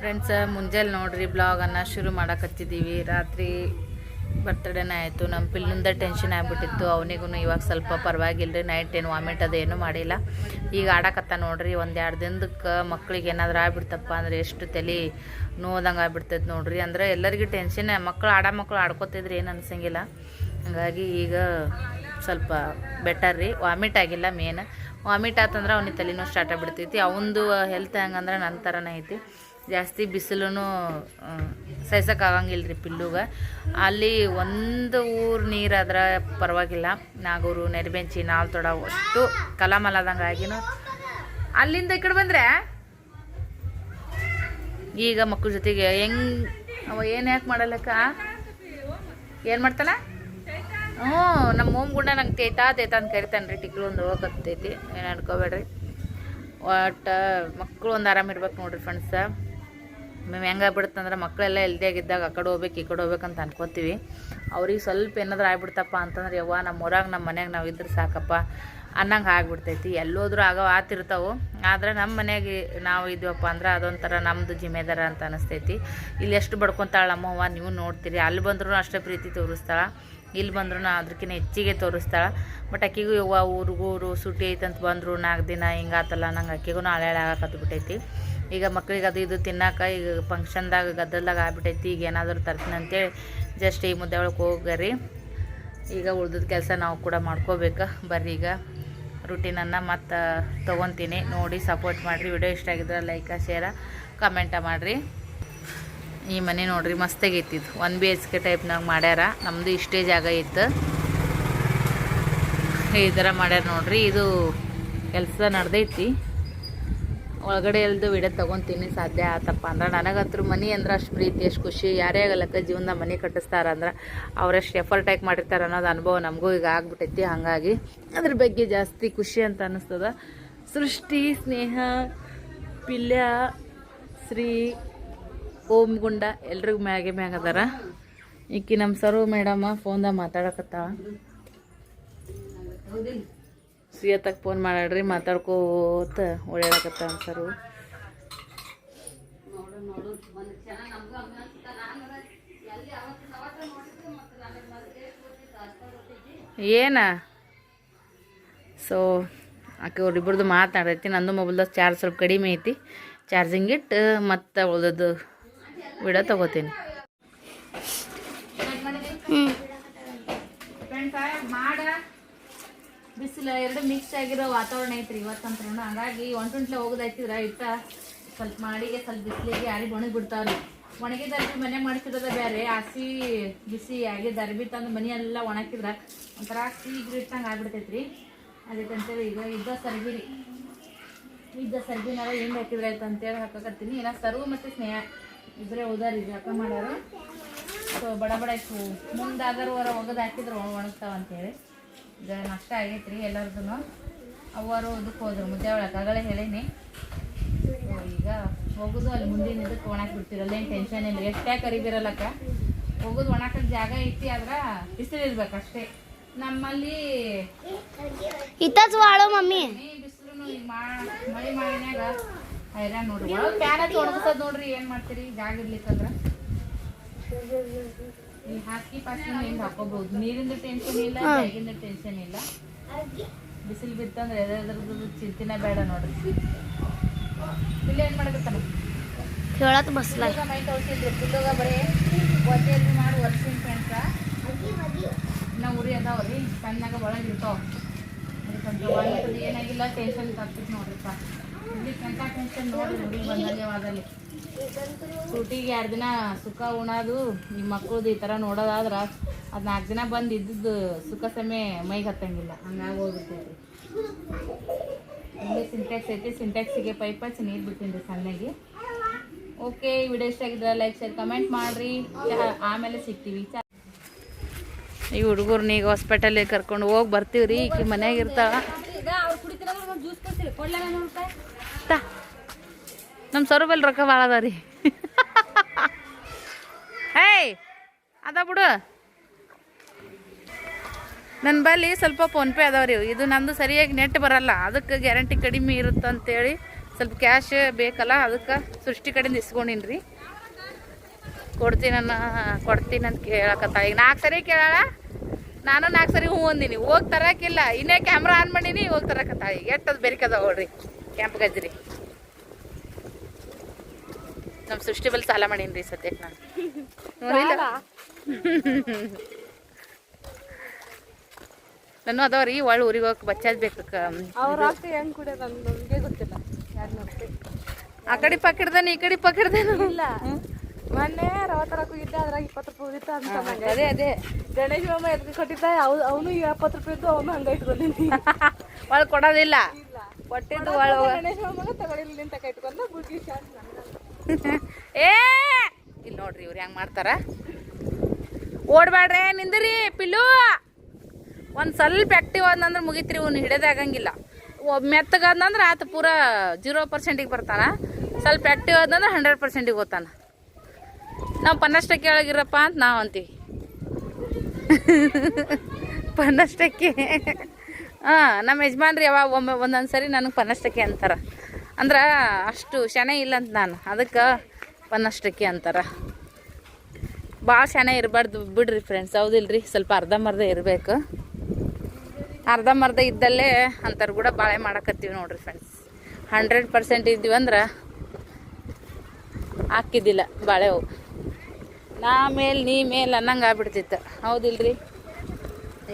Friends ಮುಂಜಾನೆ ನೋಡ್ರಿ ಬ್ಲಾಗನ್ನು ಶುರು ಮಾಡಕತ್ತಿದ್ದೀವಿ. ರಾತ್ರಿ ಬರ್ತಡೇನ ಆಯಿತು ನಮ್ಮ ಪಿಲ್ಲಿಂದ ಟೆನ್ಷನ್ ಆಗಿಬಿಟ್ಟಿತ್ತು. ಅವನಿಗೂ ಇವಾಗ ಸ್ವಲ್ಪ ಪರವಾಗಿಲ್ಲ ರೀ ನೈಟ್ ಏನು ವಾಮಿಟ್ ಅದೇನು ಮಾಡಿಲ್ಲ. ಈಗ ಆಡಕತ್ತ ನೋಡ್ರಿ, ಒಂದು ಎರಡು ದಿನದಕ್ಕೆ ಮಕ್ಳಿಗೆ ಏನಾದ್ರು ಆಗ್ಬಿಡ್ತಪ್ಪ ಅಂದ್ರೆ ಎಷ್ಟು ತಲೆ ನೋದಂಗೆ ಆಗ್ಬಿಡ್ತೈತೆ ನೋಡ್ರಿ. ಅಂದ್ರೆ ಎಲ್ಲರಿಗೂ ಟೆನ್ಷನ್ ಮಕ್ಕಳು ಆಡ ಮಕ್ಕಳು ಆಡ್ಕೋತಿದ್ರೆ ಏನು ಅನ್ಸಂಗಿಲ್ಲ. ಹಾಗಾಗಿ ಈಗ ಸ್ವಲ್ಪ ಬೆಟರ್ ರೀ. ವಾಮಿಟ್ ಆಗಿಲ್ಲ ಮೇನ್ ವಾಮಿಟ್ ಆತಂದ್ರೆ ಅವನಿಗೆ ತಲೆನೂ ಸ್ಟಾರ್ಟ್ ಆಗಿಬಿಡ್ತೈತಿ. ಅವಂದು ಹೆಲ್ತ್ ಹೆಂಗಂದ್ರೆ ನನ್ನ ಥರನೇ ಐತಿ. ಜಾಸ್ತಿ ಬಿಸಿಲೂ ಸಹಿಸೋಕ್ಕಾಗಂಗಿಲ್ಲ ರೀ ಪಿಲ್ಲುಗೆ. ಅಲ್ಲಿ ಒಂದು ಊರು ನೀರಾದ್ರೆ ಪರವಾಗಿಲ್ಲ. ನಾಗೂರು, ನೆರಬೆಂಚಿ, ನಾಲ್ತೊಡ ಅಷ್ಟು ಕಲಾಮಲಾದಂಗೆ ಆಗಿನೂ. ಅಲ್ಲಿಂದ ಈ ಕಡೆ ಬಂದರೆ ಈಗ ಮಕ್ಕಳ ಜೊತೆಗೆ ಹೆಂಗ್, ಅವ ಏನು ಯಾಕೆ ಮಾಡಲ್ಲಕ್ಕ? ಏನು ಮಾಡ್ತಾನೆ? ಹ್ಞೂ ನಮ್ಮ ಓಮ್ ಗುಂಡ ನಂಗೆ ತೇತಾ ತೇತಾ ಅಂತ ಕರಿತಾನೆ ರೀ ಟಿಕ್ಳು ಒಂದು ಹೋಗತ್ತೈತಿ ಏನು ಅನ್ಕೋಬೇಡ್ರಿ. ಒಟ್ಟು ಮಕ್ಕಳು ಒಂದು ಆರಾಮ ಇರ್ಬೇಕು ನೋಡ್ರಿ ಫ್ರೆಂಡ್ಸ మేము ಹೆಂಗಾಗ್ಬಿಡುತ್ತಂದ್ರೆ ಮಕ್ಕಳೆಲ್ಲ ಹೆಲ್ದಿಯಾಗಿದ್ದಾಗ ಆ ಕಡೆ ಹೋಗ್ಬೇಕು, ಈ ಕಡೆ ಹೋಗ್ಬೇಕಂತ ಅನ್ಕೋತೀವಿ. ಅವ್ರಿಗೆ ಸ್ವಲ್ಪ ಏನಾದ್ರು ಆಗ್ಬಿಡ್ತಪ್ಪ ಅಂತಂದ್ರೆ, ಯವ್ವ ನಮ್ಮ ಊರಾಗ ನಮ್ಮ ಮನ್ಯಾಗ ನಾವು ಇದ್ರೆ ಸಾಕಪ್ಪ ಅನ್ನಂಗೆ ಆಗ್ಬಿಡ್ತೈತಿ. ಎಲ್ಲೋದ್ರೂ ಆಗೋ ಆತಿರ್ತಾವೆ ಆದ್ರೆ ನಮ್ಮ ಮನೆಗೆ ನಾವು ಇದ್ವಪ್ಪ ಅಂದ್ರೆ ಅದೊಂಥರ ನಮ್ಮದು ಜಿಮ್ಮೆದಾರ ಅಂತ ಅನಿಸ್ತೈತಿ. ಇಲ್ಲಿ ಎಷ್ಟು ಬಡ್ಕೊತಾಳೆ ನಮ್ಮವ್ವ ನೀವು ನೋಡ್ತೀರಿ. ಅಲ್ಲಿ ಬಂದ್ರೂ ಅಷ್ಟೇ ಪ್ರೀತಿ ತೋರಿಸ್ತಾಳೆ. ಇಲ್ಲಿ ಬಂದ್ರೂ ಅದಕ್ಕಿಂತ ಹೆಚ್ಚಿಗೆ ತೋರಿಸ್ತಾಳೆ. ಬಟ್ ಅಕ್ಕಿಗೂ, ಯವ್ವ ಊರಿಗೂರು ಸುಟಿ ಐತಂತ ಬಂದರು ನಾಲ್ಕು ದಿನ ಹಿಂಗಾತಲ್ಲ ನಂಗೆ ಅಕ್ಕಿಗೂ ಆಗಕ್ಕೆ ಆಗಕತ್ಬಿಟ್ಟೈತಿ ಈಗ ಮಕ್ಳಿಗೆ ಅದು ಇದು ತಿನ್ನಾಕ ಈಗ ಫಂಕ್ಷನ್ದಾಗ ಗದ್ದಲ್ದಾಗ ಆಗ್ಬಿಟ್ಟೈತಿ, ಈಗ ಏನಾದರೂ ತರ್ತೀನಿ ಅಂತೇಳಿ ಜಸ್ಟ್ ಈ ಮುದ್ದೆ ಒಳಗೆ ಹೋಗ್ರಿ. ಈಗ ಉಳ್ದದ ಕೆಲಸ ನಾವು ಕೂಡ ಮಾಡ್ಕೋಬೇಕು. ಬರ್ರಿ ಈಗ ರುಟೀನನ್ನು ಮತ್ತು ತೊಗೊತೀನಿ. ನೋಡಿ ಸಪೋರ್ಟ್ ಮಾಡಿರಿ. ವಿಡಿಯೋ ಇಷ್ಟ ಆಗಿದ್ರೆ ಲೈಕ ಶೇರ ಕಮೆಂಟ ಮಾಡಿರಿ. ಈ ಮನೆ ನೋಡ್ರಿ ಮಸ್ತಾಗೈತಿ ಇದು. ಒನ್ ಬಿ ಎಚ್ ಕೆ ಟೈಪ್ನಾಗ ಮಾಡ್ಯಾರ. ನಮ್ಮದು ಇಷ್ಟೇ ಜಾಗ ಇತ್ತು. ಈ ಥರ ಮಾಡ್ಯಾರ ನೋಡಿರಿ. ಇದು ಕೆಲಸ ನಡೆದೈತಿ. ಒಳಗಡೆ ಎಲ್ದು ವಿಡಿಯೋ ತೊಗೊತೀನಿ, ಸಾಧ್ಯ ಆತಪ್ಪ ಅಂದ್ರೆ. ನನಗಂತೂ ಮನಿ ಅಂದ್ರೆ ಅಷ್ಟು ಪ್ರೀತಿ ಎಷ್ಟು ಖುಷಿ. ಯಾರೇ ಆಗಲಕ್ಕ ಜೀವನದ ಮನೆ ಕಟ್ಟಿಸ್ತಾರ ಅಂದ್ರೆ ಅವರೆಷ್ಟು ಎಫರ್ಟ್ ಹಾಕಿ ಮಾಡಿರ್ತಾರೆ ಅನ್ನೋದು ಅನುಭವ ನಮಗೂ ಈಗ ಆಗ್ಬಿಟ್ಟೈತಿ ಹಾಗಾಗಿ. ಅದ್ರ ಬಗ್ಗೆ ಜಾಸ್ತಿ ಖುಷಿ ಅಂತ ಅನ್ನಿಸ್ತದ ಸೃಷ್ಟಿ, ಸ್ನೇಹ, ಪಿಲ್ಯ, ಶ್ರೀ ಓಂ ಗುಂಡ ಎಲ್ರಿಗೂ ಮ್ಯಾಗೆ ಮ್ಯಾಗ ಅದಾರ. ಈಕಿ ನಮ್ಮ ಸರ್ವ್ ಮೇಡಮ್ಮ ಫೋನ್ದಾಗ ಮಾತಾಡಕತ್ತಾಳ. ಸಿಯತ್ತಕ್ಕೆ ಫೋನ್ ಮಾಡ್ರಿ ಮಾತಾಡ್ಕೋತ ಓಡಾಡಕತ್ತ ಅನ್ಸರು ಏನ? ಸೊ ಆಕೆ ಅವ್ರಿಬ್ರದ್ದು ಮಾತಾಡೈತಿ ನಂದು ಮೊಬೈಲ್ದಾಗ ಚಾರ್ಜ್ ಸ್ವಲ್ಪ ಕಡಿಮೆ ಐತಿ. ಚಾರ್ಜಿಂಗ್ ಇಟ್ಟು ಮತ್ತೆ ಉಳ್ದದ್ದು ವಿಡಿಯೋ ತಗೋತೀನಿ. ಮಾಡ. ಬಿಸಿಲು ಎರಡು ಮಿಕ್ಸ್ ಆಗಿರೋ ವಾತಾವರಣ ಐತ್ರಿ ಇವತ್ತಂತ್ರೂ ಹಾಗಾಗಿ ಒಂಟುಂಟ್ಲೆ ಹೋಗೋದೈತಿದ್ರ ಇಟ್ಟ ಸ್ವಲ್ಪ ಮಾಡಿಗೆ, ಸ್ವಲ್ಪ ಬಿಸಿಲಿಗೆ ಆರಿ ಒಣಗಿ ಬಿಡ್ತಾವ್ರಿ ಒಣಗಿದ ಅರ್ಬಿ ಮನೆ ಮಾಡ್ತಿರೋದ ಬೇರೆ ಹಸಿ, ಬಿಸಿ ಆಗಿದ್ದ ಅರ್ಬಿ ತಂದು ಮನೆ ಎಲ್ಲ ಒಣಗಿದ್ರ ಒಂಥರ ಸೀಗ್ರಿ ಇಟ್ಟಂಗೆ ಆಗ್ಬಿಡ್ತೈತ್ರಿ. ಅದಕ್ಕಂತೇಳಿ ಈಗ ಇದ್ದ ಸರ್ಬಿ ರೀ ಇದ್ದ ಸರ್ಬಿನಾರ ಏನು ಹಾಕಿದ್ರೆ ಆಯ್ತು ಅಂತೇಳಿ ಹಾಕಕತ್ತೀನಿ. ಇಲ್ಲ ಸರ್ವು ಮತ್ತು ಸ್ನೇಹ. ಇಬ್ಬರೇ ಹೋದಾರಿ ಅಕ್ಕ ಮಾಡೋರು ಸೊ ಬಡ ಬಡ ಇತ್ತು. ಮುಂದಾದರೂ ಹೊರ ಒಗದು ಹಾಕಿದ್ರೆ ಒಣಗ್ತಾವ ಅಂತೇಳಿ. ಈಗ ನಷ್ಟ ಆಗೈತ್ರಿ ಎಲ್ಲರದೂ ಅವರು ಇದಕ್ಕೆ ಹೋದ್ರು ಮುದ್ದೆ ಒಳಗೆ. ಆಗಲೇ ಹೇಳೇನಿ. ಈಗ ಹೋಗೋದು ಅಲ್ಲಿ ಮುಂದಿನ ಇದಕ್ಕೆ ಒಣಕ್ ಬಿಡ್ತಿರಲ್ಲ ಏನು ಟೆನ್ಷನ್ ಇಲ್ಲ ಎಷ್ಟೇ ಕರಿಬಿರಲ್ಲಕ್ಕ ಹೋಗೋದು ಒಣಕಕ್ಕೆ ಜಾಗ ಐತಿ ಆದ್ರೆ ಬಿಸಿಲು ಇರ್ಬೇಕು ಅಷ್ಟೇ. ನಮ್ಮಲ್ಲಿ ಬಿಸಿಲು ಮಳೆ ಮಾಡಿನಾಗ ಹೈರಾಣ ನೋಡ್ರಿ. ಫ್ಯಾನ್ ನೋಡ್ರಿ ಏನು ಮಾಡ್ತೀರಿ? ಜಾಗ ಇರ್ಲಿಕ್ಕಂದ್ರೆ. ಹಾಕಿ ಫಸ್ಟ್ ಹಿಂಗೆ ಹಾಕೋಬಹುದು. ನೀರಿಂದ ಟೆನ್ಷನ್ ಇಲ್ಲ ಬೆಳಗಿಂದ ಟೆನ್ಷನ್ ಇಲ್ಲ. ಬಿಸಿಲು ಬಿತ್ತಂದ್ರೆ ಎದ್ರದ್ದು ಚಿಂತಿನೇ ಬೇಡ ನೋಡ್ರಿ. ಇಲ್ಲಿ ಏನು ಮಾಡಕತ್ತಾನ ಕೇಳತ್ ಬಸ್ಲ ಮೈ ತೊಳ್ಸಿದ್ರು ಕುಲ್ಲೋಗ ಬರೀ ಒದ್ದೆಯಲ್ಲಿ ಮಾಡಿ ಒರ್ಸಿನ ಫ್ರೆಂಡ್ಸ ಉರಿ ಅದಾವ ರೀ. ಸಣ್ಣಾಗ ಒಳಗೆ ಇರ್ತಾವ. ಏನಾಗಿಲ್ಲ ಟೆನ್ಷನ್ ತಪ್ಪಿತ್ತು ಪಾ ಸೂಟಿಗೆ ಎರಡು ದಿನ ಸುಖ ಉಣೋದು ನಿಮ್ಮ ಮಕ್ಕಳದು ಈ ಥರ ನೋಡೋದಾದ್ರೆ ಅದು ನಾಲ್ಕು ದಿನ ಬಂದು ಇದ್ದದ್ದು ಸುಖ ಸಮಯ ಮೈಗೆ ಹತ್ತಂಗಿಲ್ಲ. ಹಂಗಾಗಿ ಹೋಗ್ಬಿಡ್ತೈತಿ ಸಿಂಟ್ಯಾಕ್ಸ್ ಐತಿ ಸಿಂಟ್ಯಾಕ್ಸಿಗೆ ಪೈಪ್ ಹಚ್ಚಿ ನೀರು ಬಿಟ್ಟಿನಿ ಸಣ್ಣಗೆ. ಓಕೆ ಈ ವಿಡಿಯೋ ಇಷ್ಟ ಆಗಿದ್ರೆ ಲೈಕ್ ಶೇರ್ ಕಮೆಂಟ್ ಮಾಡಿರಿ. ಆಮೇಲೆ ಸಿಗ್ತೀವಿ. ಈ ಹುಡುಗರ್ನ ಈಗ ಹಾಸ್ಪಿಟಲ್ಗೆ ಕರ್ಕೊಂಡು ಹೋಗಿ ಬರ್ತೀವಿ ರೀ ಈಕಿ ಮನ್ಯಾಗ ತಾ ನಮ್ಮ ಸೊರಬಲ್ಲಿ ಬಲ್ಲಿ ರೊಕ್ಕ ಭಾಳ ಅದ ರೀ. ಏಯ್ ಅದ ಬಿಡು. ನನ್ನ ಬಳಿ ಸ್ವಲ್ಪ ಫೋನ್ಪೇ ಅದಾವ ರೀ. ಇದು ನಂದು ಸರಿಯಾಗಿ ನೆಟ್ ಬರಲ್ಲ. ಅದಕ್ಕೆ ಗ್ಯಾರಂಟಿ ಕಡಿಮೆ ಇರುತ್ತೆ ಅಂತೇಳಿ ಸ್ವಲ್ಪ ಕ್ಯಾಶ್ ಬೇಕಲ್ಲ, ಅದಕ್ಕೆ ಸೃಷ್ಟಿ ಕಡೆಯಿಂದ ಇಸ್ಕೊಂಡಿನಿ ರೀ. ಕೊಡ್ತೀನಿ ಅಂತ ಕೇಳಕತ್ತ ಈಗ ನಾಲ್ಕು ಸರಿ ಕೇಳಲ್ಲ ನಾನು ನಾಲ್ಕು ಸರಿ ಹ್ಞೂ ಅಂದಿನಿ. ಹೋಗಿ ತರಕಿಲ್ಲ. ಇನ್ನೇ ಕ್ಯಾಮ್ರಾ ಆನ್ ಮಾಡೀನಿ, ಹೋಗಿ ತರಕತ್ತ ಈಗ ಎಟ್ಟದು ಬೆರಿಕದ ನೋಡ್ರಿ. ಕ್ಯಾಂಪ್ ಗಜ್ರಿ ನಮ್ಮ ಸೃಷ್ಟಿ ಬಲ್ ಸಾಲ ಮಾಡೀನಿ ರೀ ಸದ್ಯಕ್ಕೆ ನಾನು. ನೋಡಿಲ್ಲ? ನಾನು ಅದಾವ್ರಿ ಒಳ್ಳೆ ಊರಿಗೆ ಹೋಗಿ ಬಚ್ಚಾದ್ ಬೇಕು ಆ ಕಡೆ ಪಕ್ಕಿಡ್ದಾನೆ ಈ ಕಡೆ ಪಕ್ಕಿಡ್ದಾನು? ಇಲ್ಲ. ಮೊನ್ನೆ ರವ ತರಕ್ ಹೋಗಿದ್ದೆ ಅದ್ರಾಗ ಇಪ್ಪತ್ತು ರೂಪಾಯಿ ಉಳಿತ ಅಂತ ನಂಗೆ. ಅದೇ ಅದೇ. ಗಣೇಶ್ ಮಾಮ ಎದ್ಕೆ ಕೊಟ್ಟಿದ್ದ ಅವನು ಇಪ್ಪತ್ತು ರೂಪಾಯಿ ಇದ್ದು ಅವನು ಹಂಗ ಇಟ್ಕೊಂಡಿದ್ದೀನಿ ಒಳಗೆ ಕೊಡೋದಿಲ್ಲ. ನನಗೆ ಏ! ಇಲ್ಲಿ ನೋಡ್ರಿ ಇವ್ರು ಹೆಂಗ್ ಮಾಡ್ತಾರ. ಓಡ್ಬೇಡ್ರಿ ನಿಂದ್ರಿ ಪಿಲ್ಲು. ಒಂದು ಸ್ವಲ್ಪ ಆಕ್ಟಿವ್ ಆದಂದ್ರೆ ಮುಗಿತ್ರಿ ಇವ್ನು ಹಿಡಿಯೋದೇ ಆಗಂಗಿಲ್ಲ. ಒಬ್ಬ ಮೆತ್ತಗಾದ್ನಂದ್ರೆ ಆತ ಪೂರ ಜೀರೋ ಪರ್ಸೆಂಟಿಗೆ ಬರ್ತಾನ. ಸ್ವಲ್ಪ ಆಕ್ಟಿವ್ ಆದಂದ್ರೆ ಹಂಡ್ರೆಡ್ ಪರ್ಸೆಂಟಿಗೆ ಹೋಗ್ತಾನ ನಾವು ಪನ್ನಷ್ಟಕ್ಕೆ ಒಳಗಿರಪ್ಪ ಅಂತ ನಾವು ಅಂತೀವಿ. ಪನ್ನಷ್ಟಕ್ಕೆ. ಹಾಂ, ನಮ್ಮ ಯಜಮಾನ್ರಿ ಯಾವಾಗ ಒಮ್ಮೆ ಒಂದೊಂದು ಸರಿ ನನಗೆ ಪನ್ನಷ್ಟಕ್ಕೆ ಅಂತಾರ. ಅಂದ್ರೆ ಅಷ್ಟು ಶನೆ ಇಲ್ಲ ಅಂತ ನಾನು. ಅದಕ್ಕೆ ಪನ್ನಷ್ಟಕ್ಕೆ ಅಂತಾರ. ಭಾಳ ಶನೆ ಇರಬಾರ್ದು ಬಿಡ್ರಿ ಫ್ರೆಂಡ್ಸ್ ಹೌದಿಲ್ರಿ? ಸ್ವಲ್ಪ ಅರ್ಧಂಬರ್ಧ ಇರಬೇಕು. ಅರ್ಧಂಬರ್ಧ ಇದ್ದಲ್ಲೇ ಅಂತಾರೆ ಕೂಡ ಬಾಳೆ ಮಾಡಕತ್ತೀವಿ ನೋಡ್ರಿ ಫ್ರೆಂಡ್ಸ್ ಹಂಡ್ರೆಡ್ ಪರ್ಸೆಂಟ್ ಇದ್ದೀವಿ ಅಂದ್ರೆ ಹಾಕಿದ್ದಿಲ್ಲ ಹೂವು ನಾ ಮೇಲೆ, ನೀ ಮೇಲೆ ಅನ್ನಂಗೆ ಆಗ್ಬಿಡ್ತಿತ್ತು. ಹೌದಿಲ್ರಿ?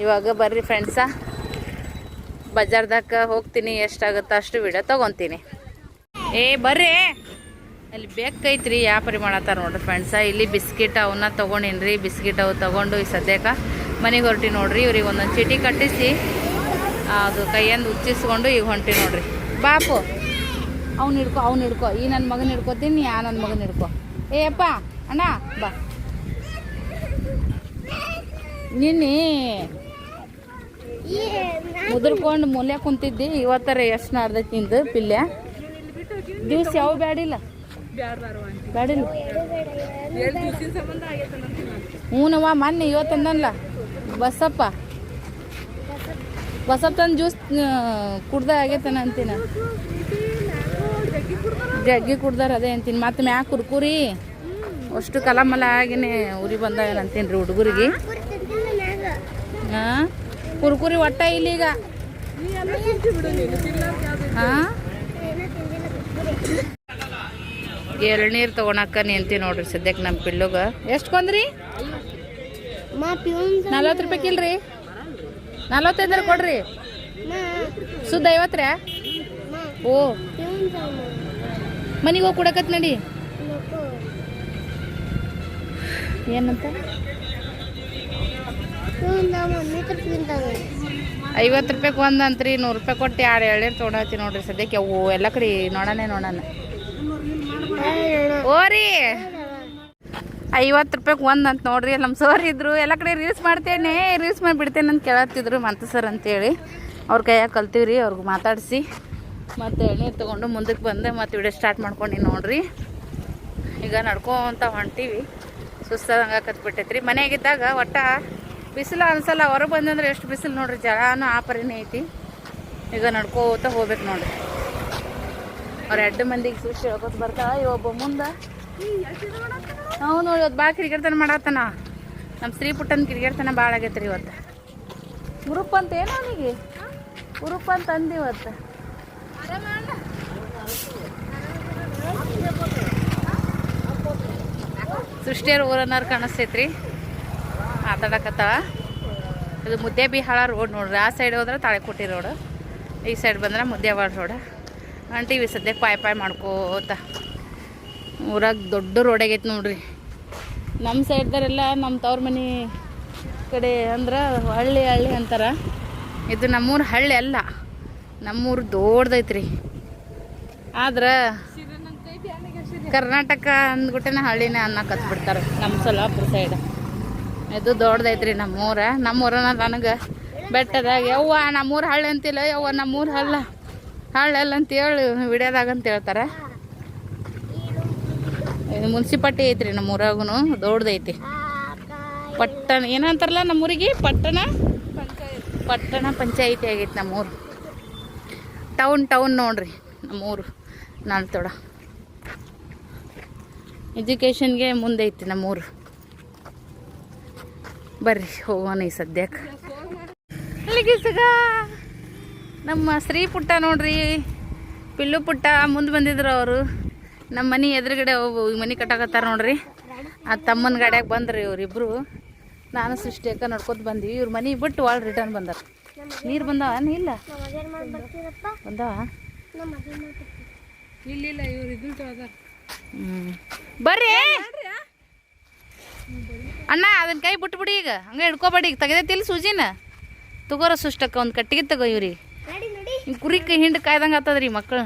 ಇವಾಗ ಬರ್ರಿ ಫ್ರೆಂಡ್ಸ ಬಜಾರ್ದಾಗ ಹೋಗ್ತೀನಿ, ಎಷ್ಟಾಗುತ್ತೆ ಅಷ್ಟು ವಿಡಿಯೋ ತೊಗೊತೀನಿ. ಏ, ಬರ್ರಿ. ಅಲ್ಲಿ ಬೇಕೈತ್ರಿ ವ್ಯಾಪಾರಿ ಮಾಡತ್ತಾರ ನೋಡ್ರಿ ಫ್ರೆಂಡ್ಸ ಇಲ್ಲಿ ಬಿಸ್ಕಿಟ್ ಅವನ್ನ ತೊಗೊಂಡಿನ್ರಿ, ಬಿಸ್ಕಿಟ್ ಅವು ತೊಗೊಂಡು ಈ ಸದ್ಯಕ್ಕೆ ಮನೆಗೆ ಹೊರಟಿ ನೋಡ್ರಿ, ಇವ್ರಿಗೆ ಒಂದೊಂದು ಚೀಟಿ ಕಟ್ಟಿಸಿ, ಅದು ಕೈಯಂದು ಉಚ್ಚಿಸ್ಕೊಂಡು ಈಗ ಹೊಂಟಿ ನೋಡ್ರಿ. ಬಾಪು, ಅವ್ನು ಹಿಡ್ಕೊ ಅವ್ನು ಹಿಡ್ಕೊ, ಈ ನನ್ನ ಮಗನ ಹಿಡ್ಕೊತೀನಿ ಆ ನನ್ನ ಮಗನ ಹಿಡ್ಕೊ. ಏಯಪ್ಪ ಅಣ್ಣ, ಬಾ. ನಿನ್ನೆ ಮುದ್ರಕೊಂಡು ಮೂಲ್ಯ ಕುಂತಿದ್ದಿ ಇವತ್ತರ ಎಷ್ಟು ಅರ್ಧ ತಿಂದು ಪಿಲ್ಯ? ದಿವ್ಸ ಯಾವ ಬ್ಯಾಡಿಲ್ಲ ಬ್ಯಾಡಿಲ್ಲ. ಹ್ಞೂನವ್ವ ಮೊನ್ನೆ ಇವತ್ತಂದಲ್ಲ ಬಸಪ್ಪ ಬಸಪ್ಪ. ತಂದು ಜ್ಯೂಸ್ ಕುಡ್ದ ಆಗೈತನ ಅಂತೀನ. ಜಗ್ಗಿ ಕುಡ್ದಾರ ಅದೇ ಅಂತೀನಿ. ಮತ್ತೆ ಮ್ಯಾ ಕುರ್ಕುರಿ. ಅಷ್ಟು ಕಲಮಲ ಆಗಿನೇ ಉರಿ ಬಂದಾಗ ಅಂತೀನಿ ರೀ ಹುಡುಗರಿಗೆ ಹಾಂ ಕುರ್ಕುರಿ ಒಟ್ಟ ಇಲ್ಲೀಗ. ಹಾಂ? ಎಳ್ನೀರು ತೊಗೊಳಕ್ಕ ನಿಂತಿ ನೋಡ್ರಿ ಸದ್ಯಕ್ಕೆ ನಮ್ಮ ಪಿಲ್ಲುಗ. ಎಷ್ಟು ಕೊಂದ್ರಿ? ನಲ್ವತ್ತು ರೂಪಾಯಿ ಕಿಲ್ರಿ. ನಲ್ವತ್ತೈದರ ಕೊಡ್ರಿ. ಸುದ್ದ ಐವತ್ತರ ಓ. ಮನೆಗೆ ಹೋಗಿ ಕೊಡಕತ್ ನಡಿ. ಏನಂತ? ಐವತ್ತು ರೂಪಾಯಿಗೆ ಒಂದು ಅಂತ್ರಿ ನೂರು ರೂಪಾಯಿ ಕೊಟ್ಟು ಎರಡು ಎಳ್ನೀರು ತೊಗೊಂಡತಿ ನೋಡ್ರಿ ಸದ್ಯಕ್ಕೆ. ಅವು ಎಲ್ಲ ಕಡೆ ನೋಡೋಣ ನೋಡೋಣ. ಓರಿ! ಐವತ್ತು ರೂಪಾಯಿಗೆ ಒಂದು ಅಂತ ನೋಡ್ರಿ ನಮ್ಮ ಸರ್ ಇದ್ರು. ಎಲ್ಲ ಕಡೆ ರೀಲ್ಸ್ ಮಾಡ್ತೇನೆ ರೀಲ್ಸ್ ಮಾಡಿ ಬಿಡ್ತೇನೆ ಅಂತ ಕೇಳತ್ತಿದ್ರು ಮಂತ ಸರ್ ಅಂತೇಳಿ. ಅವ್ರ ಕೈಯಾಗ ಕಲ್ತೀವಿ ರೀ ಅವ್ರಿಗೆ ಮಾತಾಡಿಸಿ. ಮತ್ತು ಎಣ್ಣೆ ತೊಗೊಂಡು ಮುಂದಕ್ಕೆ ಬಂದೆ, ಮತ್ತು ವಿಡಿಯೋ ಸ್ಟಾರ್ಟ್ ಮಾಡ್ಕೊಂಡು ನೋಡ್ರಿ. ಈಗ ನಡ್ಕೊತ ಹೊಂಟೀವಿ. ಸುಸ್ತಾದಂಗೆ ಕತ್ಬಿಟ್ಟೈತ್ರಿ. ಮನೆಯಾಗಿದ್ದಾಗ ಒಟ್ಟ ಬಿಸಿಲು ಅನ್ಸಲ್ಲ, ಹೊರಗೆ ಬಂದಂದ್ರೆ ಎಷ್ಟು ಬಿಸಿಲು ನೋಡ್ರಿ ಜಳನೂ ಆ ಐತಿ. ಈಗ ನಡ್ಕೋತ ಹೋಗ್ಬೇಕು ನೋಡ್ರಿ. ಅವ್ರ ಎರಡು ಮಂದಿಗೆ ಸುಶ್ ಹೇಳ್ಕೊತ ಬರ್ತಾ ಇವೊಬ್ಬ ಮುಂದೆ. ನಾವು ನೋಡಿ ಇವತ್ತು ಭಾಳ ಕಿರಿಕೆರ್ತನ ಮಾಡತ್ತಾನ ನಮ್ಮ ಸ್ತ್ರೀ ಪುಟ್ಟನ ಕಿರಿಕೆರ್ತನ ಭಾಳ ಆಗೈತೆ ರೀ ಇವತ್ತು. ಉರುಪ್ ಅಂತ ಏನು ಅವನಿಗೆ? ಉರುಪ್ ಅಂತ ಅಂದಿ ಇವತ್ತು. ಸೃಷ್ಟಿಯರು ಊರನ್ನಾರು ಕಾಣಿಸ್ತೈತ್ರಿ. ಮಾತಾಡಕತ್ತಾಳ. ಇದು ಮುದ್ದೆ ಬಿಹಾಳ ರೋಡ್ ನೋಡ್ರಿ. ಆ ಸೈಡ್ ಹೋದ್ರೆ ತಾಳೆಕೋಟಿ ರೋಡ್. ಈ ಸೈಡ್ ಬಂದ್ರೆ ಮುದ್ದೆವಾಡ ರೋಡ್. ಅಂಟಿವಿ ಸದ್ಯಕ್ಕೆ ಪಾಯ್ ಪಾಯ್ ಮಾಡ್ಕೋತ. ಊರಾಗ ದೊಡ್ಡ ರೋಡ್ ಆಗೈತೆ ನೋಡ್ರಿ. ನಮ್ಮ ಸೈಡ್ದವರೆಲ್ಲ ನಮ್ಮ ತವ್ರ ಮನೆ ಕಡೆ ಅಂದ್ರೆ ಹಳ್ಳಿ ಹಳ್ಳಿ ಅಂತಾರ. ಇದು ನಮ್ಮೂರು ಹಳ್ಳಿ ಅಲ್ಲ ನಮ್ಮೂರು ದೊಡ್ಡದೈತ್ರಿ. ಆದ್ರೆ ಕರ್ನಾಟಕ ಅಂದ್ಬಿಟ್ಟೆ ಹಳ್ಳಿನೇ ಅನ್ನ ಕತ್ಬಿಡ್ತಾರೆ ನಮ್ಮ ಸೊಲ್ಲಾಪುರ ಸೈಡ್ ಇದು ದೊಡ್ಡದೈತ್ರಿ ನಮ್ಮೂರ. ನಮ್ಮೂರನ ನನಗೆ ಬೆಟ್ಟದಾಗ, ಯವ್ವ, ನಮ್ಮೂರ ಹಳ್ಳಿ ಅಂತಿಲ್ಲ, ಯವ್ವ, ನಮ್ಮೂರ ಹಳ್ಳ, ಹಳ್ಳಲ್ಲ ಅಂತೇಳಿ ವಿಡಿಯೋದಾಗ ಅಂತ ಹೇಳ್ತಾರೆ. ಇದು ಮುನ್ಸಿಪಾಲ್ಟಿ ಐತ್ರಿ ನಮ್ಮೂರಾಗೂ ದೊಡ್ಡದೈತಿ. ಪಟ್ಟಣ, ಏನಂತಾರಲ್ಲ ನಮ್ಮೂರಿಗೆ? ಪಟ್ಟಣ? ಪಟ್ಟಣ ಪಂಚಾಯಿತಿ ಆಗೈತಿ ನಮ್ಮೂರು. ಟೌನ್ ಟೌನ್ ನೋಡ್ರಿ ನಮ್ಮೂರು ನಾನು ತೊಡ ಎಜುಕೇಷನ್ಗೆ ಮುಂದೆ ಐತಿ ನಮ್ಮೂರು. ಬರ್ರಿ, ಹೋಗೋಣ ಈ ಸದ್ಯಕ್ಕೆ. ಅಲ್ಲಿಗೆ ಸಿಗ ನಮ್ಮ ಶ್ರೀ ಪುಟ್ಟ ನೋಡ್ರಿ, ಪಿಲ್ಲು ಪುಟ್ಟ ಮುಂದೆ ಬಂದಿದ್ರು ಅವರು. ನಮ್ಮ ಮನೆ ಎದುರುಗಡೆ ಈ ಮನೆ ಕಟ್ಟಾಕತ್ತಾರ ನೋಡ್ರಿ. ಆ ತಮ್ಮನ ಗಾಡ್ಯಾಗ ಬಂದ್ರಿ ಇವ್ರಿಬ್ರು. ನಾನು ಸೃಷ್ಟಿ ಅಕ್ಕ ನೋಡ್ಕೊತ ಬಂದ್ವಿ. ಇವ್ರ ಮನೆ ಬಿಟ್ಟು ಒಳ ರಿಟರ್ನ್ ಬಂದಾರ. ನೀರು ಬಂದಾವ ಇಲ್ಲ? ಬಂದಾವ? ಇಲ್ಲ ಇವ್ರು. ಬರ್ರಿ. ಅಣ್ಣ ಅದನ್ನ ಕೈ ಬಿಟ್ಬಿಡಿ ಈಗ. ಹಂಗೆ ಹಿಡ್ಕೊಬೇಡಿ ಈಗ. ತೆಗೆದೈತಿಲ್ಲ ಸೂಜಿನ. ತಗೋರ ಸುಷ್ಟಕ್ಕ ಒಂದು ಕಟ್ಟಿಗೆ ತಗೋ ಇವ್ರಿ. ಹಿಂಗೆ ಕುರಿ ಕೈ ಹಿಂಡು ಕಾಯ್ದಂಗೆ ಆತದ್ರಿ ಮಕ್ಕಳು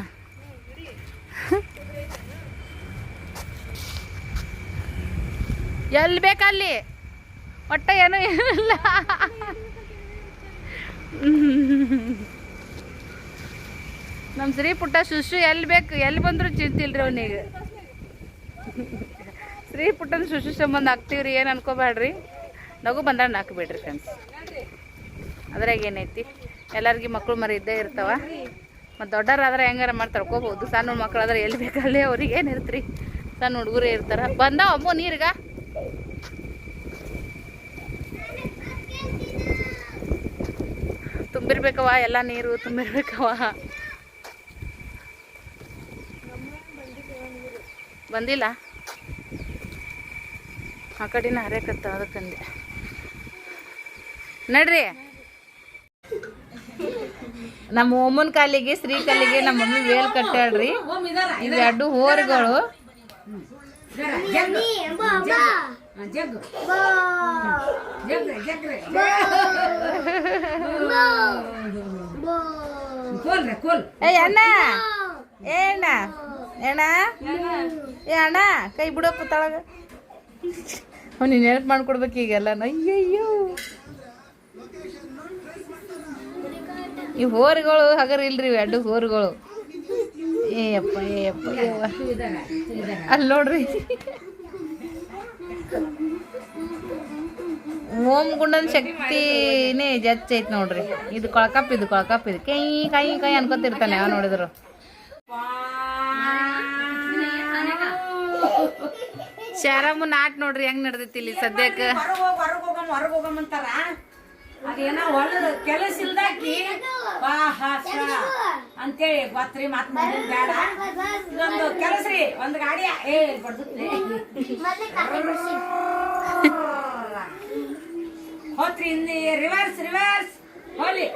ಎಲ್ಲಿ ಬೇಕಲ್ಲಿ? ಒಟ್ಟ ಏನೂ ಇಲ್ಲ ನಮ್ಮ ಶ್ರೀ ಪುಟ್ಟ ಶುಶು ಎಲ್ಲಿ ಬೇಕು? ಎಲ್ಲಿ ಬಂದರೂ ಚಿಂತಿಲ್ರಿ ಅವನಿಗೆ. ಶ್ರೀ ಪುಟ್ಟನ ಶುಶು ಸಂಬಂಧ ಹಾಕ್ತೀವ್ರಿ ಏನು ಅನ್ಕೋಬೇಡ್ರಿ ನಗು ಬಂದಾಗ ಹಾಕ್ಬೇಡ್ರಿ ಫ್ರೆಂಡ್ಸ್ ಅದ್ರಾಗ ಏನೈತಿ? ಎಲ್ಲರಿಗೂ ಮಕ್ಕಳು ಮರಿ ಇದ್ದೇ ಇರ್ತಾವ. ಮತ್ತು ದೊಡ್ಡರಾದ್ರೆ ಹೆಂಗಾರ ಮಾಡಿ ತಡ್ಕೋಬೋದು. ಸಣ್ಣ ಮಕ್ಳು ಆದ್ರೆ ಎಲ್ಲಿ ಬೇಕಲ್ಲೇ ಅವ್ರಿಗೆ ಏನಿರ್ತ್ರಿ ಸಣ್ಣ ಹುಡುಗರು ಇರ್ತಾರ. ಬಂದಾವ ಅಮ್ಮ ನೀರ್ಗ. ತುಂಬಿರ್ಬೇಕವ ಎಲ್ಲ ನೀರು ತುಂಬಿರ್ಬೇಕವ ಬಂದಿಲ್ಲ? ಆ ಕಡೆನ ಹರಿಯಕತ್ತ ಅದಕ್ಕಂದೆ ನಡ್ರಿ. ನಮ್ಮ ಒಮ್ಮನ ಕಾಲಿಗೆ ಶ್ರೀ ಕಾಲಿಗೆ ನಮ್ಮ ಮಮ್ಮಿ ವೇಲ್ ಕಟ್ಟಾಳ್ರಿ ಇವು ಎರಡು ಹೋರ್ಗಳು. ಮಮ್ಮಿ ಬಾ. ಬಾ. ಬಾ. ಬಾ. ಏ ಅಣ್ಣ. ಏ ಅಣ್ಣ. ಅಣ್ಣ. ಏ ಅಣ್ಣ ಕೈ ಬಿಡಪ್ಪ ತಳಗ. ಅವ್ನಿಗೆ ನೆನಪು ಮಾಡ್ಕೊಡ್ಬೇಕು ಈಗೆಲ್ಲ ಅಯ್ಯಯ್ಯೋ. ಈ ಹೋರಿಗಳು ಹಗರ್ ಇಲ್ರಿ ಎರಡು ಹೋರಿಗಳು. ಏಯಪ್ಪ ಅಪ್ಪ, ಏ ಅಪ್ಪ ಅಲ್ಲಿ ನೋಡ್ರಿ. ಓಂ ಗುಂಡನ ಶಕ್ತಿನೇ ಜಚ್ಚ ಐತೆ ನೋಡ್ರಿ. ಇದು ಕೊಳಕಪ್ಪ ಇದು ಕೊಳಕಪ್ಪ, ಇದು ಕೈ ಕೈ ಕೈ ಅನ್ಕೋತಿರ್ತಾನೆ ಯಾವ ನೋಡಿದ್ರು. ಶಾರಮ್ಮ ನಾಟ್ ನೋಡ್ರಿ ಹೆಂಗ್ ನಡ್ದೈತಿ ಇಲ್ಲಿ ಸದ್ಯಕ್ಕೆ? ಅದೇನೋ ಒಳ್ಳೆ ಕೆಲಸ ಇಲ್ದಾಕಿ? ಬಾ ಹಾಸ ಅಂತೇಳಿ ಗೊತ್ತ್ರಿ ಮಾತ್ ಬೇಡ. ಇದೊಂದು ಕೆಲಸ ರೀ ಒಂದ್ ಗಾಡಿ. ಏ ಹೋತ್ರಿ ಹಿಂದಿ ರಿವರ್ಸ್ ರಿವರ್ಸ್ ಹೋಲಿ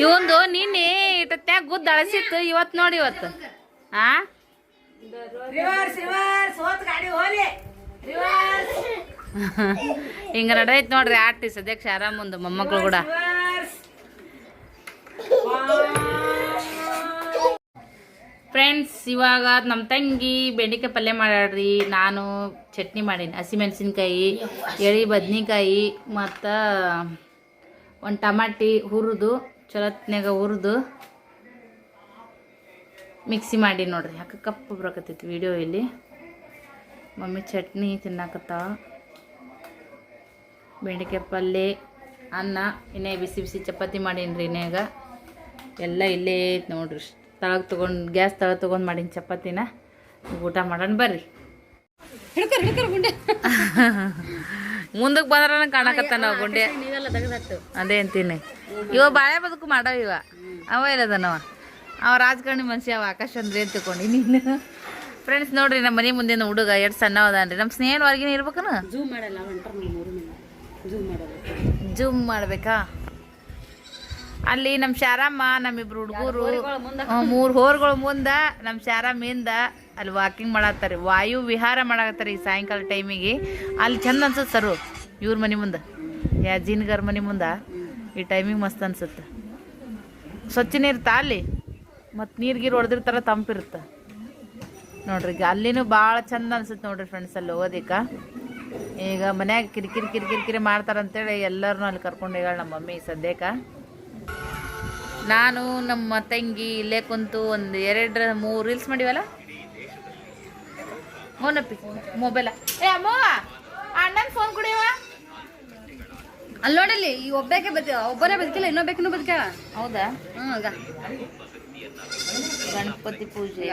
ಇವೊಂದು ನಿನ್ನೆ ಇಟ್ಟತ್ಯಾಗ ಗುದ್ದ ಅಳಸಿತ್ತು ಇವತ್ ನೋಡಿ ಇವತ್ತು. ಆ? ಹಿಂಗ ನಡೈತ್ ನೋಡ್ರಿ ಆಟಿ ಸದ್ಯಕ್ಕೆ ಒಂದು ಮೊಮ್ಮಕ್ಳು ಕೂಡ. ಫ್ರೆಂಡ್ಸ್ ಇವಾಗ ನಮ್ಮ ತಂಗಿ ಬೆಂಡಿಕಾಯಿ ಪಲ್ಯ ಮಾಡ್ಯಾಡ್ರಿ ನಾನು ಚಟ್ನಿ ಮಾಡೀನಿ ಹಸಿಮೆಣಸಿನ್ಕಾಯಿ ಎಳಿ ಬದ್ನಿಕಾಯಿ ಮತ್ತು ಒಂದು ಟಮಾಟಿ ಹುರಿದು ಚಲೋತ್ನಾಗ ಹುರಿದು. ಮಿಕ್ಸಿ ಮಾಡಿ ನೋಡ್ರಿ. ಯಾಕೆ ಕಪ್ಪು ಬರಕತ್ತೈತಿ ವಿಡಿಯೋ ಇಲ್ಲಿ. ಮಮ್ಮಿ ಚಟ್ನಿ ತಿನ್ನಾಕತ್ತಾವ ಬೆಂಡೆಕಾಯಿ ಪಲ್ಯ ಅನ್ನ ಇನ್ನೇ ಬಿಸಿ ಬಿಸಿ ಚಪಾತಿ ಮಾಡೀನಿ ರೀ ಇನ್ನೇಗ. ಎಲ್ಲ ಇಲ್ಲೇ ಐತೆ ನೋಡ್ರಿ. ತಳಗ್ ತೊಗೊಂಡು ಗ್ಯಾಸ್ ತಳಗ್ ತೊಗೊಂಡು ಮಾಡೀನಿ ಚಪಾತಿನ. ಊಟ ಮಾಡೋಣ ಬರ್ರಿ. ಮುಂದಕ್ಕೆ ಬಂದ್ರ ಕಾಣಕತ್ತ ನಾವು ಗುಂಡೆ. ಅದೇ ಅಂತೀನಿ. ಇವ ಬಾಳೆ ಬದುಕು ಮಾಡವ ಇವ. ಅವ ಇಲ್ಲದನವ ಅವ ರಾಜಕಾರಣಿ ಮನುಷ್ಯ ಅವ ಆಕಾಶ ಅಂದ್ರೆ ಏನು ನೀನು? ಫ್ರೆಂಡ್ಸ್ ನೋಡ್ರಿ ನಮ್ಮ ಮನೆ ಮುಂದಿನ ಹುಡುಗ ಎಷ್ಟು ಸಣ್ಣ ಅದಾನ್ರಿ ನಮ್ಮ ಸ್ನೇಹನ ಹೊರಗಿನ ಇರ್ಬೇಕನ? ಜೂಮ್ ಮಾಡ್ಬೇಕಾ? ಅಲ್ಲಿ ನಮ್ಮ ಶಾರಮ್ಮ ನಮ್ಮಿಬ್ರು ಹುಡುಗರು ಮೂರು ಹೋರ್ಗಳ ಮುಂದ ನಮ್ಮ ಶಾರಮ್ಮಿಂದ ಅಲ್ಲಿ ವಾಕಿಂಗ್ ಮಾಡತ್ತಾರೆ ವಾಯು ವಿಹಾರ ಮಾಡಾಕತ್ತಾರೆ ಈ ಸಾಯಂಕಾಲ ಟೈಮಿಗೆ ಅಲ್ಲಿ ಚಂದ ಅನ್ಸುತ್ತೆ ಸರು ಇವ್ರ ಮನೆ ಮುಂದೆ. ಯಾ ಜೀನ್ಗರ್ ಮನೆ ಮುಂದೆ. ಈ ಟೈಮಿಗೆ ಮಸ್ತ್ ಅನ್ಸುತ್ತೆ ಸ್ವಚ್ಛ ನೀರ್ತಾ ಅಲ್ಲಿ? ಮತ್ತು ನೀರು ಗೀರು ಹೊಡೆದಿರ್ತಾರ ತಂಪಿರುತ್ತೆ ನೋಡ್ರಿ ಈಗ ಅಲ್ಲಿನೂ ಭಾಳ ಚಂದ ಅನ್ಸುತ್ತೆ ನೋಡ್ರಿ ಫ್ರೆಂಡ್ಸ್ ಅಲ್ಲಿ ಹೋಗೋದಿಕ್ಕ. ಈಗ ಮನ್ಯಾಗ ಕಿರಿಕಿರಿ ಕಿರಿಕಿರಿ ಕಿರಿ ಮಾಡ್ತಾರಂತೇಳಿ ಎಲ್ಲರನ್ನೂ ಅಲ್ಲಿ ಕರ್ಕೊಂಡು ಹೋಗ್ಯಾಳ ನಮ್ಮ ಮಮ್ಮಿ ಸದ್ಯಕ್ಕೆ. ನಾನು ನಮ್ಮ ತಂಗಿ ಇಲ್ಲೇ ಕುಂತು ಒಂದು ಎರಡು ಮೂರು ರೀಲ್ಸ್ ಮಾಡಿವಲ್ಲ? ಮೋನಪ್ಪಿ ಮೊಬೈಲ. ಏ ಅಮ್ಮ ಅಣ್ಣನ ಫೋನ್ ಕುಡಿಯವ? ಅಲ್ಲಿ ನೋಡಲ್ಲಿ ಈ ಒಬ್ಬಕ್ಕೆ ಬದ ಒಬ್ಬರೇ ಬದುಕಿಲ್ಲ ಇನ್ನೊಬ್ಬಕ್ಕೂ ಬದುಕ ಹೌದಾ? ಹ್ಞೂ ಆಗ ಗಣಪತಿ ಪೂಜೆ.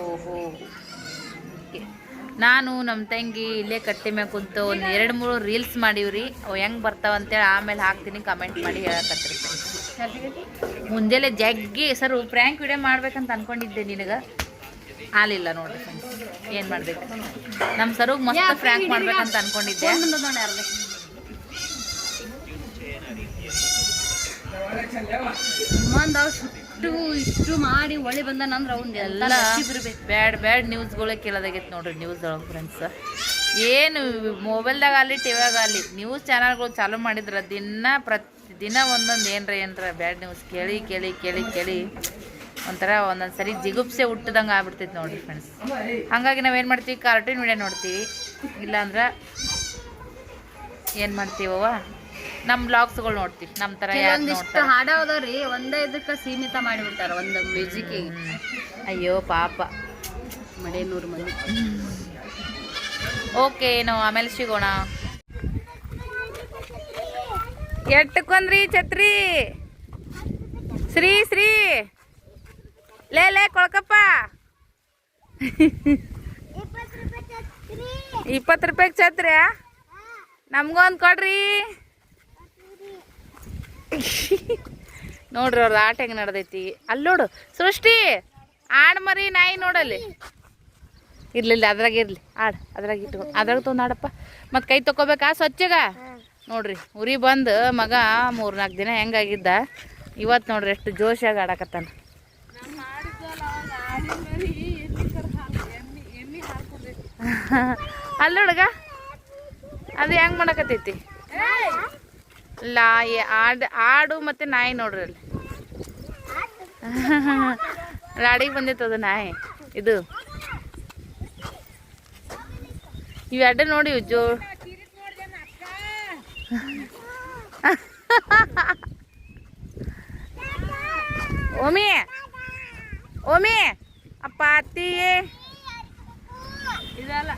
ಓಹೋ. ಓಕೆ. ನಾನು ನಮ್ಮ ತಂಗಿ ಇಲ್ಲೇ ಕಟ್ಟೆ ಮ್ಯಾಗ ಕುಂತು ಒಂದು ಎರಡು ಮೂರು ರೀಲ್ಸ್ ಮಾಡೀವ್ರಿ. ಅವು ಹೆಂಗೆ ಬರ್ತಾವಂತೇಳಿ ಆಮೇಲೆ ಹಾಕ್ತೀನಿ ಕಮೆಂಟ್ ಮಾಡಿ ಹೇಳಕತ್ರಿ ಮುಂಜಾನೆ ಜಗ್ಗಿ ಸರ್ ಪ್ರ್ಯಾಂಕ್ ವಿಡಿಯೋ ಮಾಡ್ಬೇಕಂತ ಅನ್ಕೊಂಡಿದ್ದೆ ನಿನಗೆ. ಆಲಿಲ್ಲ ನೋಡ್ರಿ ಏನು ಮಾಡಬೇಕು? ನಮ್ಮ ಸರು ಮಸ್ತ್ ಫ್ರ್ಯಾಂಕ್ ಮಾಡ್ಬೇಕಂತ ಅನ್ಕೊಂಡಿದ್ದೆ. ಮಂದ್ ಅಷ್ಟು ಇಷ್ಟು ಮಾಡಿ ಒಳ್ಳೆ ಬಂದಾನಂದ್ರ ಅವ್ನ್ ಎಲ್ಲ ಬ್ಯಾಡ್ ಬ್ಯಾಡ್ ನ್ಯೂಸ್ಗಳೇ ಕೇಳೋದಾಗೈತೆ ನೋಡ್ರಿ ನ್ಯೂಸ್ ಒಳಗೆ ಫ್ರೆಂಡ್ಸ್ ಏನು ಮೊಬೈಲ್ದಾಗ ಆಗಲಿ ಟಿವ್ಯಾಗ ಆಗಲಿ ನ್ಯೂಸ್ ಚಾನಲ್ಗಳು ಚಾಲೂ ಮಾಡಿದ್ರೆ ದಿನ ಪ್ರತಿ ದಿನ ಒಂದೊಂದು ಏನರ ಏನರ ಬ್ಯಾಡ್ ನ್ಯೂಸ್ ಕೇಳಿ ಕೇಳಿ ಕೇಳಿ ಕೇಳಿ ಒಂಥರ ಒಂದೊಂದು ಸರಿ ಜಿಗುಪ್ಸೆ ಹುಟ್ಟದಂಗೆ ಆಗ್ಬಿಡ್ತೈತೆ ನೋಡ್ರಿ ಫ್ರೆಂಡ್ಸ್ ಹಾಗಾಗಿ ನಾವೇನು ಮಾಡ್ತೀವಿ ಕಾರ್ಟೂನ್ ವಿಡಿಯೋ ನೋಡ್ತೀವಿ. ಇಲ್ಲಾಂದ್ರೆ ಏನು ಮಾಡ್ತೀವವ ನಮ್ಮ ಬ್ಲಾಗ್ಸ್ಗಳು ನೋಡ್ತೀವಿ. ನಮ್ಮ ಥರ ಕೆಲವೊಂದಿಷ್ಟು ನೋಡ್ತಾರೆ? ಹಾಡ ಅದಾವ್ರಿ ಒಂದೇ ಇದಕ್ಕ ಸೀಮಿತ ಮಾಡಿಬಿಡ್ತಾರ ಒಂದು ಮ್ಯೂಸಿಕ್ ಅಯ್ಯೋ ಪಾಪ. ಮಡೆ ನೂರ್ ಮಂದಿ ಓಕೆ ನಾವು ಆಮೇಲೆ ಸಿಗೋಣ. ಎಟ್ಟಕೊಂದ್ರಿ ಛತ್ರಿ? ಶ್ರೀ ಶ್ರೀ. ಲೇ ಲೇ ಕೊಳಕಪ್ಪ. ಇಪ್ಪತ್ತು ರೂಪಾಯಿ ಛತ್ರಿ. ನಮ್ಗೊಂದು ಕೊಡ್ರಿ. ನೋಡ್ರಿ ಅವ್ರದ್ದು ಆಟ ಹೆಂಗೆ ನಡೆದೈತಿ. ಅಲ್ಲಿ ನೋಡು, ಸೃಷ್ಟಿ, ಆಡ್ ಮರಿ ನಾಯಿ ನೋಡಲ್ಲಿ. ಇರ್ಲಿಲ್ಲ, ಅದ್ರಾಗ ಇರ್ಲಿ, ಆಡು, ಅದ್ರಾಗ ಇಟ್ಕೊ, ಅದ್ರಾಗ ತೊಂದು ಆಡಪ್ಪ. ಮತ್ತು ಕೈ ತಕೋಬೇಕಾ ಸ್ವಚ್ಛಗ? ನೋಡ್ರಿ, ಉರಿ ಬಂದು ಮಗ ಮೂರ್ನಾಲ್ಕು ದಿನ ಹೆಂಗಾಗಿದ್ದ? ಇವತ್ತು ನೋಡ್ರಿ ಎಷ್ಟು ಜೋಶಾಗಿ ಆಡಕತ್ತಾನ. ಅಲ್ಲ ಹುಡುಗ ಅದು ಹೆಂಗೆ ಮಾಡಕತ್ತೈತಿ? ಅಲ್ಲ ಆಡು, ಆಡ್ ಮತ್ತೆ ನಾಯಿ ನೋಡ್ರಿ ಅಲ್ಲಿ. ಲಾಡಿಗೆ ಬಂದಿತ್ತು ಅದು ನಾಯಿ, ಇದು. ಇವೆರಡು ನೋಡಿ ಜೋ ಓಮಿ ಓಮಿ ಅಪ್ಪ ಅತ್ತಿಯೇ ಇದಲ್ಲ.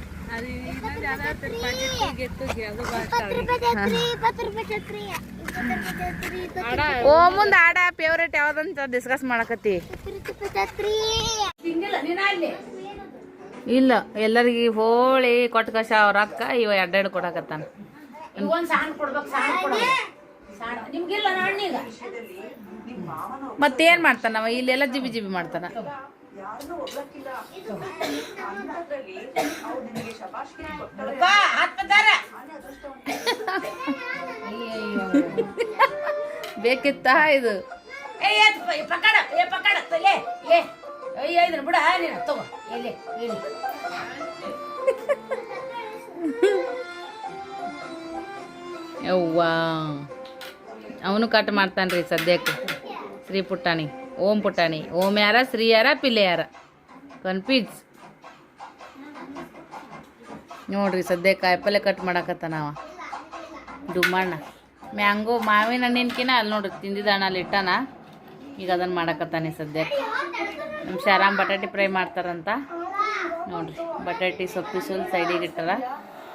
ಓ ಮುಂದೆ ಆಡ ಫೇವ್ರೇಟ್ ಯಾವ್ದಂತ ಡಿಸ್ಕಸ್ ಮಾಡಕತ್ತಿ ಇಲ್ಲ ಎಲ್ಲರಿಗೆ ಹೋಳಿ ಕೊಟ್ಕಶ ಅವ್ರ ಅಕ್ಕ ಇವ ಎರಡೆರಡು ಕೊಡಕತ್ತಾನ. ಮತ್ತೇನ್ ಮಾಡ್ತಾನ ಇಲ್ಲೆಲ್ಲ ಜಿಬಿ ಜಿಬಿ ಸಾಣ ಮತ್ತೇನ್ ಅವ್ರು ಅವ ಶಬಾಷ್ಕಿರಿ ಬೇಕಿತ್ತಾ ಇದು? ಏ ಏತ್ ಪ- ಪಕಡ ಏ ಪಕಡ ಲೇ ಲೇ. ಅಯ್ಯ ಇದನ್ನ ಬಿಡ ನೀನು ತಗೋ. ಎಲ್ಲಿ ಇಲ್ಲಿ ಯವ್ವಾ. ಅವನು ಕಟ್ ಮಾಡ್ತಾನ್ರಿ ಸದ್ಯಕ್ಕೆ ಶ್ರೀ ಪುಟ್ಟಾಣಿ ಓಂ ಪುಟಾಣಿ. ಓಂ ಯಾರ ಶ್ರೀ ಯಾರ ಪಿಲ್ಲೆ ಯಾರ? ಕನ್ಫ್ಯೂಸ್ ನೋಡ್ರಿ ಸದ್ಯ ಕಾಯಿಪಲ್ಲೆ ಕಟ್ ಮಾಡಕತ್ತಾನ ಅವ ಡುಮ್ಮಣ್ಣ. ಮ್ಯಾಂಗೋ, ಮಾವಿನ ಹಣ್ಣಿನ್ಕಿನ ಅಲ್ಲಿ ನೋಡ್ರಿ ತಿಂದಿದ್ದ ಹಣ್ಣ ಅಲ್ಲಿ ಇಟ್ಟಾನ. ಈಗ ಅದನ್ನು ಮಾಡಕತ್ತಾನೆ ಸದ್ಯ ನಮ್ಮ ಶಾರಾಮ್ ಬಟಾಟೆ ಫ್ರೈ ಮಾಡ್ತಾರಂತ. ನೋಡ್ರಿ, ಬಟಾಟಿ ಸೊಪ್ಪು ಸುಲ್ ಸೈಡಿಗೆ ಇಟ್ಟಾರ.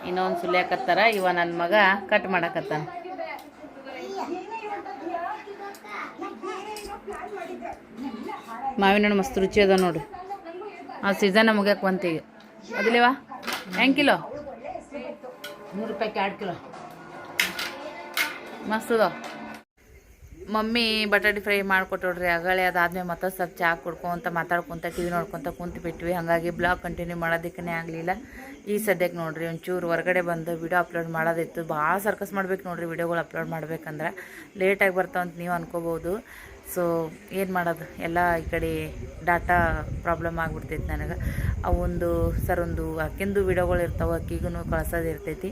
ಇನ್ನೊಂದು ಸುಲಿಯಾಕತ್ತಾರ. ಇವ ನನ್ನ ಮಗ ಕಟ್ ಮಾಡಕತ್ತಾನ. ಮಾವಿನ ಹಣ್ಣು ಮಸ್ತ್ ರುಚಿ ಅದ ನೋಡು ಆ ಸೀಸನ್ ಮುಗಿಯಕ್ ಬಂತೀಗ ಅದಿಲೇವಾ ಹೆಂಗೆ ಕಿಲೋ? ನೂರು ರೂಪಾಯಿಗೆ ಎರಡು ಕಿಲೋ. ಮಸ್ತ್ ಅದ ಮಮ್ಮಿ ಬಟಾಟೆ ಫ್ರೈ ಮಾಡಿಕೊಟ್ಟೋಡ್ರಿ ಅಗಳೆ ಅದಾದ್ಮೇಲೆ ಮತ್ತೆ ಸ್ವಲ್ಪ ಚಾ ಕುಡ್ಕೊಂತ ಮಾತಾಡ್ಕೊಂತ ಟಿ ವಿ ನೋಡ್ಕೊತ ಕುಂತು ಬಿಟ್ವಿ. ಹಾಗಾಗಿ ಬ್ಲಾಗ್ ಕಂಟಿನ್ಯೂ ಮಾಡೋದಕ್ಕೇ ಆಗಲಿಲ್ಲ. ಈ ಸದ್ಯಕ್ಕೆ ನೋಡ್ರಿ ಒಂಚೂರು ಹೊರಗಡೆ ಬಂದು ವಿಡಿಯೋ ಅಪ್ಲೋಡ್ ಮಾಡೋದಿತ್ತು. ಭಾಳ ಸರ್ಕಸ್ ಮಾಡ್ಬೇಕು ನೋಡ್ರಿ ವಿಡಿಯೋಗಳು ಅಪ್ಲೋಡ್ ಮಾಡ್ಬೇಕಂದ್ರೆ. ಲೇಟಾಗಿ ಬರ್ತಾವಂತ ನೀವು ಅನ್ಕೋಬೋದು. ಸೊ ಏನು ಮಾಡೋದು? ಎಲ್ಲ ಈ ಕಡೆ ಡಾಟಾ ಪ್ರಾಬ್ಲಮ್ ಆಗಿಬಿಡ್ತೈತಿ ನನಗೆ. ಅವೊಂದು ಸರ್ ಒಂದು ಆಕಿಂದು ವಿಡಿಯೋಗಳು ಇರ್ತಾವೆ ಆಕಿಗೂ ಕಳ್ಸೋದು ಇರ್ತೈತಿ.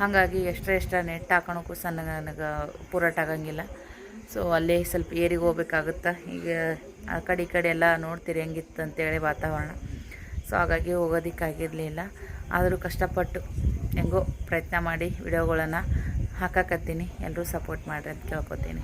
ಹಾಗಾಗಿ ಎಷ್ಟ್ರ ಎಕ್ಸ್ಟ್ರಾ ನೆಟ್ ಹಾಕೋಣಕ್ಕೂ ನನಗೆ ನನಗೆ ಪೂರಾಟ ಆಗಂಗಿಲ್ಲ. ಸೊ ಅಲ್ಲೇ ಸ್ವಲ್ಪ ಏರಿಗೆ ಹೋಗ್ಬೇಕಾಗುತ್ತೆ? ಈಗ ಆ ಕಡೆ ಈ ಕಡೆ ಎಲ್ಲ ನೋಡ್ತೀರಿ ಹೆಂಗಿತ್ತು ಅಂತೇಳಿ ವಾತಾವರಣ. ಸೊ ಹಾಗಾಗಿ ಹೋಗೋದಕ್ಕಾಗಿರಲಿಲ್ಲ ಆದರೂ ಕಷ್ಟಪಟ್ಟು ಹೆಂಗೋ ಪ್ರಯತ್ನ ಮಾಡಿ ವಿಡಿಯೋಗಳನ್ನು ಹಾಕಕತ್ತೀನಿ. ಎಲ್ಲರೂ ಸಪೋರ್ಟ್ ಮಾಡಿರಿ ಅಂತ ಕೇಳ್ಕೊತೀನಿ.